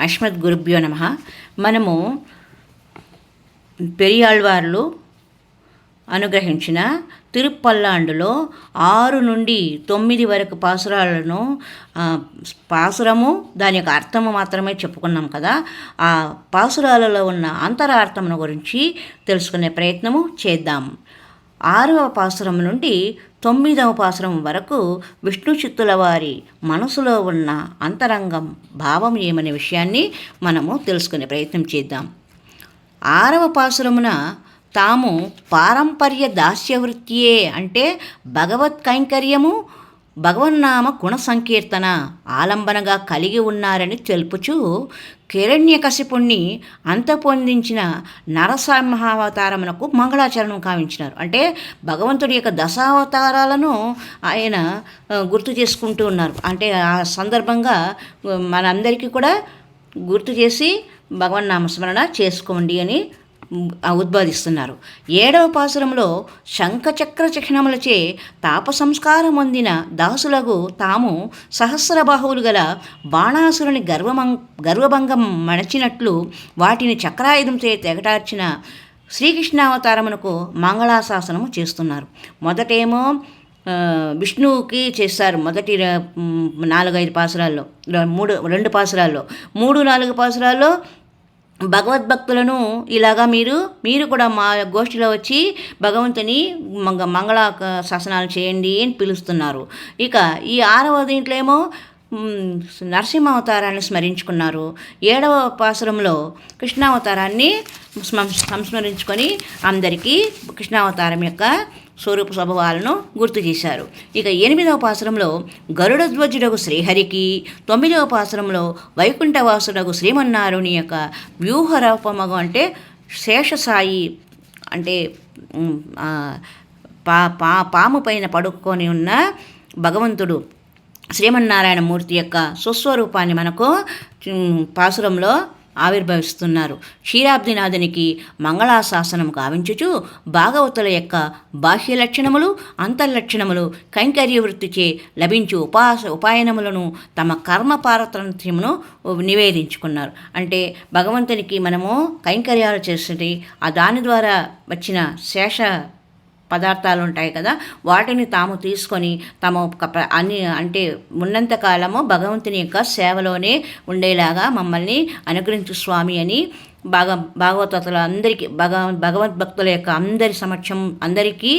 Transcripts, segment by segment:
అస్మద్ గురుభ్యో నమ. మనము పెరియాళ్వార్లు అనుగ్రహించిన తిరుప్పల్లాండులో ఆరు నుండి తొమ్మిది వరకు పాసురాలను పాసురము దాని యొక్క అర్థము మాత్రమే చెప్పుకున్నాం కదా. ఆ పాసురాలలో ఉన్న అంతరార్థమును గురించి తెలుసుకునే ప్రయత్నము చేద్దాం. ఆరవ పాసురం నుండి తొమ్మిదవ పాసురం వరకు విష్ణు చిత్తుల వారి మనసులో ఉన్న అంతరంగం భావం ఏమనే విషయాన్ని మనము తెలుసుకునే ప్రయత్నం చేద్దాం. ఆరవ పాసురమున తాము పారంపర్య దాస్యవృత్తియే అంటే భగవత్ కైంకర్యము భగవన్నామ గుణ సంకీర్తన ఆలంబనగా కలిగి ఉన్నారని తెలుపుచూ కిరణ్యకశిపుణ్ణి అంతపొందించిన నరసింహావతారమునకు మంగళాచరణం కావించినారు. అంటే భగవంతుడి యొక్క దశావతారాలను ఆయన గుర్తు చేసుకుంటూ ఉన్నారు. అంటే ఆ సందర్భంగా మనందరికీ కూడా గుర్తు చేసి భగవన్ నామస్మరణ చేసుకోండి అని ఉద్బోధిస్తున్నారు. ఏడవ పాసురంలో శంఖచక్ర చిహ్నములచే తాప సంస్కారం పొందిన దాసులకు తాము సహస్రబాహువులు గల బాణాసురుని గర్వమం గర్వభంగం మణచినట్లు వాటిని చక్రాయుధంచే తెగటార్చిన శ్రీకృష్ణావతారమునకు మంగళాశాసనము చేస్తున్నారు. మొదటేమో విష్ణువుకి చేస్తారు మొదటి నాలుగైదు పాసురాల్లో మూడు రెండు పాసురాల్లో మూడు నాలుగు పాసురాల్లో భగవద్భక్తులను ఇలాగా మీరు మీరు కూడా మా గోష్ఠిలో వచ్చి భగవంతుని మంగ మంగళ శాసనాలు చేయండి అని పిలుస్తున్నారు. ఇక ఈ ఆరవ దీంట్లో ఏమో నరసింహ అవతారాన్ని స్మరించుకున్నారు. ఏడవ పాసురంలో కృష్ణావతారాన్ని సంస్మరించుకొని అందరికీ కృష్ణావతారం యొక్క స్వరూప స్వభావాలను గుర్తు చేశారు. ఇక ఎనిమిదవ పాసురంలో గరుడధ్వజుడకు శ్రీహరికి తొమ్మిదవ పాసురంలో వైకుంఠవాసుడకు శ్రీమన్నారుని యొక్క వ్యూహరూపమగు అంటే శేషసాయి అంటే పా పా పాము పైన పడుకొని ఉన్న భగవంతుడు శ్రీమన్నారాయణ మూర్తి యొక్క సుస్వరూపాన్ని మనకు పాసురంలో ఆవిర్భవిస్తున్నారు. క్షీరాబ్దినాథునికి మంగళాశాసనం గావించుచు భాగవతుల యొక్క బాహ్య లక్షణములు అంతర్లక్షణములు కైంకర్య వృత్తిచే లభించు ఉపాస ఉపాయనములను తమ కర్మ పారతంత్ర్యమును నివేదించుకున్నారు. అంటే భగవంతునికి మనము కైంకర్యాలు చేస్తుంది ఆ దాని ద్వారా వచ్చిన శేష పదార్థాలు ఉంటాయి కదా వాటిని తాము తీసుకొని తమ ఒక అన్ని అంటే ఉన్నంత కాలము భగవంతుని యొక్క సేవలోనే ఉండేలాగా మమ్మల్ని అనుగ్రహించు స్వామి అని భాగ భాగవతుల అందరికీ భగ భగవద్భక్తుల యొక్క అందరి సమక్షం అందరికీ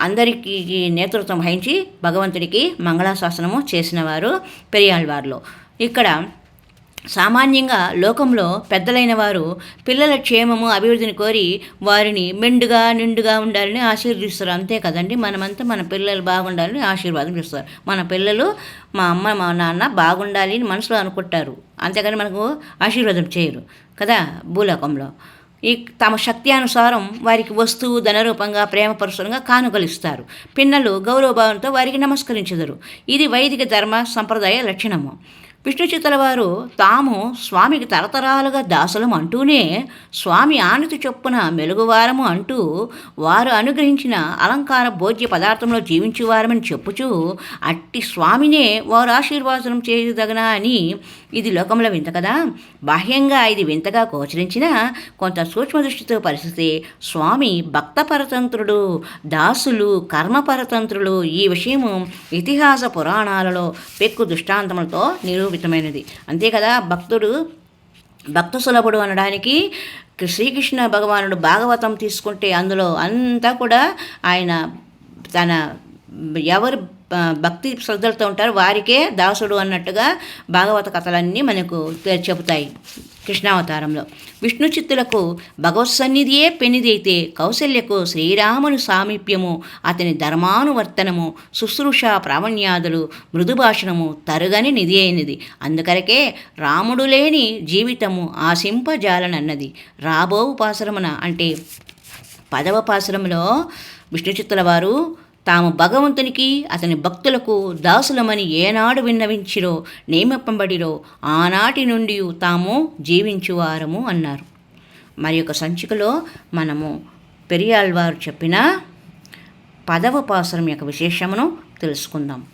అందరికీ నేతృత్వం వహించి భగవంతుడికి మంగళాశాసనము చేసిన వారు పెరియాళ్వార్లో ఇక్కడ సామాన్యంగా లోకంలో పెద్దలైన వారు పిల్లల క్షేమము అభివృద్ధిని కోరి వారిని మెండుగా నిండుగా ఉండాలని ఆశీర్వదిస్తారు. అంతే కదండి? మనమంతా మన పిల్లలు బాగుండాలని ఆశీర్వాదం చేస్తారు. మన పిల్లలు మా అమ్మ మా నాన్న బాగుండాలి అని మనసులో అనుకుంటారు. అంతేకాని మనకు ఆశీర్వాదం చేయరు. కదా? భూలోకంలో. ఈ తమ శక్తి అనుసారం వారికి వస్తువు ధనరూపంగా ప్రేమపరుసరంగా కానుకలిస్తారు. పిన్నలు గౌరవభావంతో వారికి నమస్కరించెదరు. ఇది వైదిక ధర్మ సంప్రదాయ లక్షణము. విష్ణుచితల వారు తాము స్వామికి తరతరాలుగా దాసులం అంటూనే స్వామి ఆనతి చొప్పున మెలుగువారము అంటూ వారు అనుగ్రహించిన అలంకార భోజ్య పదార్థంలో జీవించువారమని చెప్పుచూ అట్టి స్వామినే వారు ఆశీర్వాదనం చేయదగనా అని ఇది లోకంలో వింత కదా. బాహ్యంగా ఇది వింతగా గోచరించిన కొంత సూక్ష్మ దృష్టితో పరిస్థితి స్వామి భక్త పరతంత్రుడు దాసులు కర్మపరతంత్రులు ఈ విషయము ఇతిహాస పురాణాలలో పెక్కు దృష్టాంతములతో నిరూపితమైనది అంతే కదా భక్తుడు భక్త సులభుడు అనడానికి శ్రీకృష్ణ భగవానుడు భాగవతం తీసుకుంటే అందులో అంతా కూడా ఆయన తన ఎవరు భక్తి శ్రద్ధలతో ఉంటారో వారికే దాసుడు అన్నట్టుగా భాగవత కథలన్నీ మనకు చెబుతాయి. కృష్ణావతారంలో. విష్ణు చిత్తులకు భగవత్ సన్నిధియే పెనిదైతే కౌశల్యకు శ్రీరాముని సామీప్యము అతని ధర్మానువర్తనము శుశ్రూష ప్రావణ్యాదులు మృదు భాషణము తరుగని నిధి అయినది అందుకరకే రాముడు లేని జీవితము ఆశింపజాలనన్నది. రాబో పాసరమున అంటే పదవ పాసురంలో విష్ణు చిత్తుల వారు తాము భగవంతునికి అతని భక్తులకు దాసులమని ఏనాడు విన్నవించిరో నియమింపబడిరో ఆనాటి నుండి తాము జీవించువారము అన్నారు. మరి యొక్క సంచికలో మనము పెరియాళ్వారు చెప్పిన పదవ పాసురం యొక్క విశేషమును తెలుసుకుందాం.